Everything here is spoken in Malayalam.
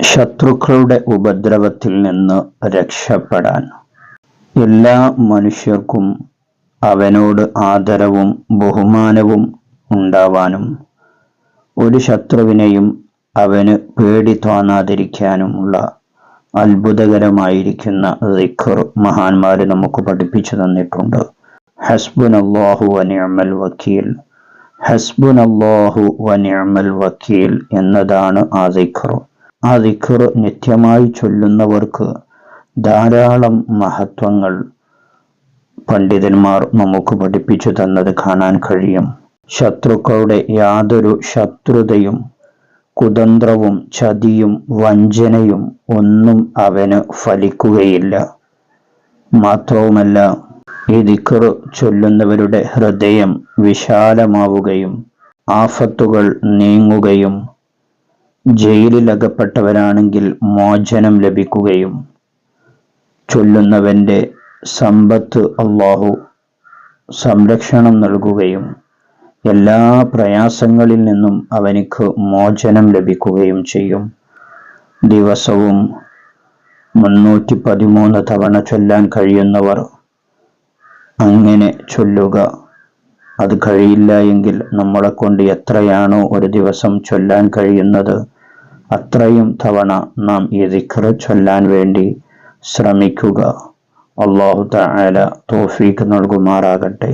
ശത്രുക്കളുടെ ഉപദ്രവത്തിൽ നിന്ന് രക്ഷപ്പെടാൻ. എല്ലാ മനുഷ്യർക്കും അവനോട് ആദരവും ബഹുമാനവും ഉണ്ടാവാനും ഒരു ശത്രുവിനെയും അവന് പേടി തോന്നാതിരിക്കാനുമുള്ള അത്ഭുതകരമായിരിക്കുന്ന റിഖർ മഹാന്മാർ നമുക്ക് പഠിപ്പിച്ചു തന്നിട്ടുണ്ട്. ഹസ്ബുൻ അള്ളാഹു വനിയമൽ വക്കീൽ. ഹസ്ബുൻ അള്ളാഹു വനിയമൽ വക്കീൽ എന്നതാണ് ആ ദിഖർ. ആ ദിഖർ നിത്യമായി ചൊല്ലുന്നവർക്ക് ധാരാളം മഹത്വങ്ങൾ പണ്ഡിതന്മാർ നമുക്ക് പഠിപ്പിച്ചു തന്നത് കാണാൻ കഴിയും. ശത്രുക്കളുടെ യാതൊരു ശത്രുതയും കുതന്ത്രവും ചതിയും വഞ്ചനയും ഒന്നും അവന് ഫലിക്കുകയില്ല. മാത്രവുമല്ല ഈ ദിക്കർ ചൊല്ലുന്നവരുടെ ഹൃദയം വിശാലമാവുകയും ആഫത്തുകൾ നീങ്ങുകയും ജയിലിലകപ്പെട്ടവരാണെങ്കിൽ മോചനം ലഭിക്കുകയും ചൊല്ലുന്നവന്റെ സമ്പത്ത് അള്ളാഹു സംരക്ഷണം നൽകുകയും എല്ലാ പ്രയാസങ്ങളിൽ നിന്നും അവനിക്ക് മോചനം ലഭിക്കുകയും ചെയ്യും. ദിവസവും മുന്നൂറ്റി പതിമൂന്ന് തവണ ചൊല്ലാൻ കഴിയുന്നവർ അങ്ങനെ ചൊല്ലുക. അത് കഴിയില്ല എങ്കിൽ നമ്മളെ കൊണ്ട് എത്രയാണോ ഒരു ദിവസം ചൊല്ലാൻ കഴിയുന്നത് അത്രയും തവണ നാം ഈ ദിക്ർ ചൊല്ലാൻ വേണ്ടി ശ്രമിക്കുക. അള്ളാഹു തആല തോഫീക്ക് നൽകുമാറാകട്ടെ.